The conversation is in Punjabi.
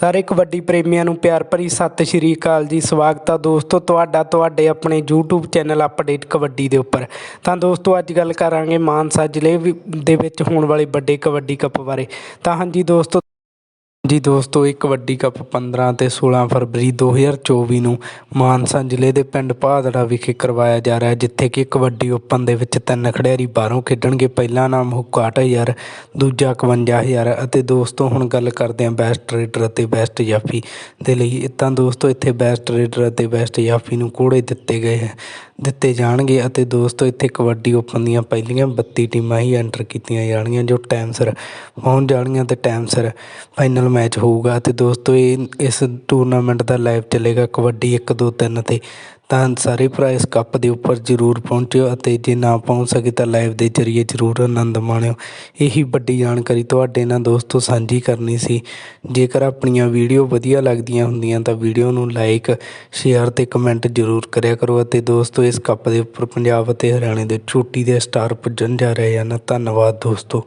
ਸਾਰੇ ਕਬੱਡੀ ਪ੍ਰੇਮੀਆਂ ਨੂੰ ਪਿਆਰ ਭਰੀ ਸਤਿ ਸ਼੍ਰੀ ਅਕਾਲ ਜੀ। ਸਵਾਗਤ ਆ ਦੋਸਤੋ, ਤੁਹਾਡਾ ਤੁਹਾਡੇ ਆਪਣੇ YouTube ਚੈਨਲ ਅਪਡੇਟ ਕਬੱਡੀ ਦੇ ਉੱਪਰ। ਤਾਂ ਦੋਸਤੋ, ਅੱਜ ਗੱਲ ਕਰਾਂਗੇ ਮਾਨਸਾ ਜ਼ਿਲ੍ਹੇ ਵੀ- ਦੇ ਵਿੱਚ ਹੋਣ ਵਾਲੇ ਵੱਡੇ ਕਬੱਡੀ ਕੱਪ ਬਾਰੇ। ਤਾਂ ਹਾਂਜੀ ਦੋਸਤੋ ਜੀ ਦੋਸਤੋ ਇਹ ਕਬੱਡੀ ਕੱਪ 15 ਅਤੇ 16 ਫਰਵਰੀ 2024 ਨੂੰ ਮਾਨਸਾ ਜ਼ਿਲ੍ਹੇ ਦੇ ਪਿੰਡ ਭਾਦੜਾ ਵਿਖੇ ਕਰਵਾਇਆ ਜਾ ਰਿਹਾ ਹੈ, ਜਿੱਥੇ ਕਿ ਕਬੱਡੀ ਓਪਨ ਦੇ ਵਿੱਚ ਤਿੰਨ ਖਿਡਾਰੀ ਬਾਹਰੋਂ ਖੇਡਣਗੇ। ਪਹਿਲਾ ਨਾਮ ਹੋ 61000 ਦੂਜਾ 51000 ਅਤੇ ਦੋਸਤੋ, ਹੁਣ ਗੱਲ ਕਰਦੇ ਹਾਂ ਬੈਸਟ ਰੇਡਰ ਅਤੇ ਬੈਸਟ ਜਾਫੀ ਦੇ ਲਈ। ਤਾਂ ਦੋਸਤੋ, ਇੱਥੇ ਬੈਸਟ ਰੇਡਰ ਅਤੇ ਬੈਸਟ ਜਾਫੀ ਨੂੰ ਕੋੜੇ ਦਿੱਤੇ ਗਏ ਦਿੱਤੇ ਜਾਣਗੇ ਅਤੇ ਦੋਸਤੋ, ਇੱਥੇ ਕਬੱਡੀ ਓਪਨ ਦੀਆਂ ਪਹਿਲੀਆਂ 32 ਟੀਮਾਂ ਹੀ ਐਂਟਰ ਕੀਤੀਆਂ ਜਾਣਗੀਆਂ, ਜੋ ਟਾਈਮ ਸਿਰ ਪਹੁੰਚ ਜਾਣਗੀਆਂ ਤੇ ਟਾਈਮ ਸਿਰ ਫਾਈਨਲ ਮੈਚ ਹੋਊਗਾ ਅਤੇ ਦੋਸਤੋ, ਇਹ, ਇਸ ਟੂਰਨਾਮੈਂਟ ਦਾ ਲਾਈਵ ਚੱਲੇਗਾ ਕਬੱਡੀ 1 2 3 ਤੇ। ਤਾਂ ਸਾਰੇ ਭਰਾ ਇਸ ਕੱਪ ਦੇ ਉੱਪਰ ਜ਼ਰੂਰ ਪਹੁੰਚਿਓ ਅਤੇ ਜੇ ਨਾ ਪਹੁੰਚ ਸਕੇ ਤਾਂ ਲਾਈਵ ਦੇ ਜ਼ਰੀਏ ਜ਼ਰੂਰ ਆਨੰਦ ਮਾਣਿਓ। ਇਹੀ ਵੱਡੀ ਜਾਣਕਾਰੀ ਤੁਹਾਡੇ ਨਾਲ ਦੋਸਤੋ ਸਾਂਝੀ ਕਰਨੀ ਸੀ। ਜੇਕਰ ਆਪਣੀਆਂ ਵੀਡੀਓ ਵਧੀਆ ਲੱਗਦੀਆਂ ਹੁੰਦੀਆਂ ਤਾਂ ਵੀਡੀਓ ਨੂੰ ਲਾਈਕ ਸ਼ੇਅਰ ਤੇ ਕਮੈਂਟ ਜ਼ਰੂਰ ਕਰਿਆ ਕਰੋ ਅਤੇ ਦੋਸਤੋ, ਇਸ ਕੱਪ ਦੇ ਉੱਪਰ ਪੰਜਾਬ ਅਤੇ ਹਰਿਆਣੇ ਦੇ ਛੋਟੀ ਦੇ ਸਟਾਰ ਪੁੱਜਣ ਜਾ ਰਹੇ ਹਨ। ਧੰਨਵਾਦ ਦੋਸਤੋ।